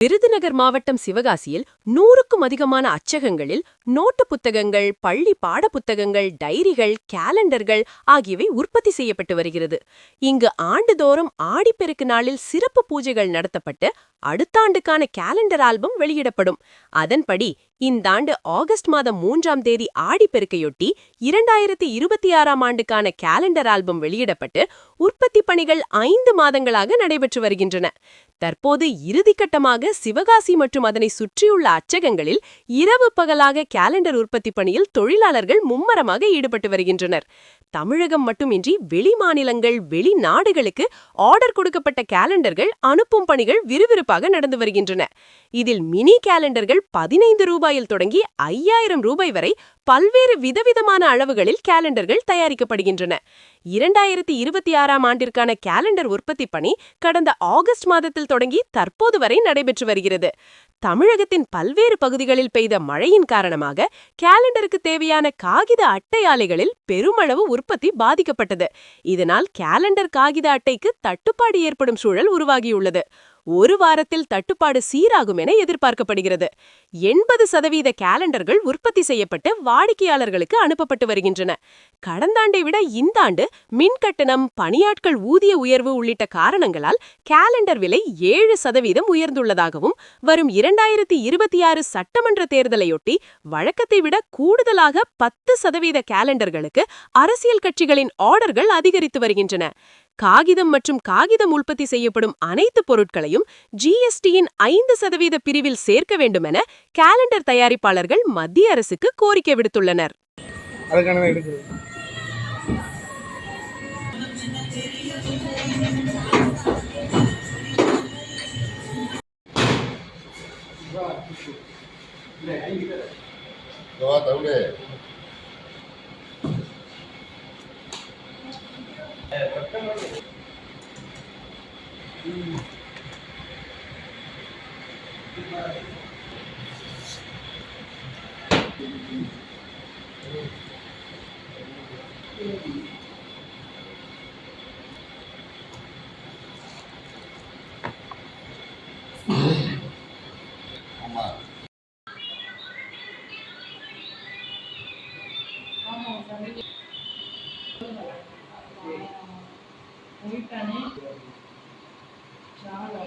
விருதுநகர் மாவட்டம் சிவகாசியில் நூறுக்கும் அதிகமான அச்சகங்களில் நோட்டு புத்தகங்கள் பள்ளி பாடப்புத்தகங்கள் டைரிகள் கேலண்டர்கள் ஆகியவை உற்பத்தி செய்யப்பட்டு வருகிறது. இங்கு ஆண்டுதோறும் ஆடிப்பெருக்கு நாளில் சிறப்பு பூஜைகள் நடத்தப்பட்டு அடுத்த ஆண்டுக்கான கேலண்டர் ஆல்பம் வெளியிடப்படும். அதன்படி இந்த ஆண்டு ஆகஸ்ட் மாதம் மூன்றாம் தேதி ஆடிப்பெருக்கையொட்டி இரண்டாயிரத்தி இருபத்தி ஆறாம் ஆண்டுக்கான கேலண்டர் ஆல்பம் வெளியிடப்பட்டு உற்பத்தி பணிகள் ஐந்து மாதங்களாக நடைபெற்று வருகின்றன. தற்போது இறுதிக்கட்டமாக சிவகாசி மற்றும் அதனை சுற்றியுள்ள அச்சகங்களில் இரவு பகலாக கேலண்டர் உற்பத்தி பணியில் தொழிலாளர்கள் மும்மரமாக ஈடுபட்டு வருகின்றனர். தமிழகம் மட்டுமின்றி வெளி மாநிலங்கள் வெளிநாடுகளுக்கு ஆர்டர் கொடுக்கப்பட்ட கேலண்டர்கள் அனுப்பும் பணிகள் விறுவிறுப்பு விறுவிறுப்பாக நடந்து வருகின்றன. இதில் மினி கேலண்டர்கள் பதினைந்து ரூபாயில் தொடங்கி ஐயாயிரம் ரூபாய் வரை பல்வேறு விதவிதமான அளவுகளில் கேலண்டர்கள் தயாரிக்கப்படுகின்றன. இரண்டாயிரத்தி இருபத்தி ஆறாம் ஆண்டிற்கான கேலண்டர் உற்பத்தி பணி கடந்த ஆகஸ்ட் மாதத்தில் தொடங்கி தற்போது வரை நடைபெற்று வருகிறது. தமிழகத்தின் பல்வேறு பகுதிகளில் பெய்த மழையின் காரணமாக கேலண்டருக்கு தேவையான காகித அட்டை ஆலைகளில் பெருமளவு உற்பத்தி பாதிக்கப்பட்டது. இதனால் கேலண்டர் காகித அட்டைக்கு தட்டுப்பாடு ஏற்படும் சூழல் உருவாகியுள்ளது. ஒரு வாரத்தில் தட்டுப்பாடு சீராகும் என எதிர்பார்க்கப்படுகிறது. எண்பது சதவீத கேலண்டர்கள் உற்பத்தி செய்யப்பட்டு வாடிக்கையாளர்களுக்கு அனுப்பப்பட்டு வருகின்றன. கடந்த ஆண்டை விட இந்த ஆண்டு மின் கட்டணம் பணியாட்கள் ஊதிய உயர்வு உள்ளிட்ட காரணங்களால் கேலண்டர் விலை ஏழு சதவீதம் உயர்ந்துள்ளதாகவும் வரும் இரண்டாயிரத்தி இருபத்தி ஆறு சட்டமன்ற தேர்தலையொட்டி வழக்கத்தை விட கூடுதலாக பத்து சதவீத கேலண்டர்களுக்கு அரசியல் கட்சிகளின் ஆர்டர்கள் அதிகரித்து வருகின்றன. காகிதம் மற்றும் காகிதம் உற்பத்தி செய்யப்படும் அனைத்து பொருட்களையும் ஜிஎஸ்டியின் ஐந்து சதவீத பிரிவில் சேர்க்க வேண்டுமென கேலண்டர் தயாரிப்பாளர்கள் மத்திய அரசுக்கு கோரிக்கை விடுத்துள்ளனர். 와, Vamos, amigos. పోయితేనే చాలా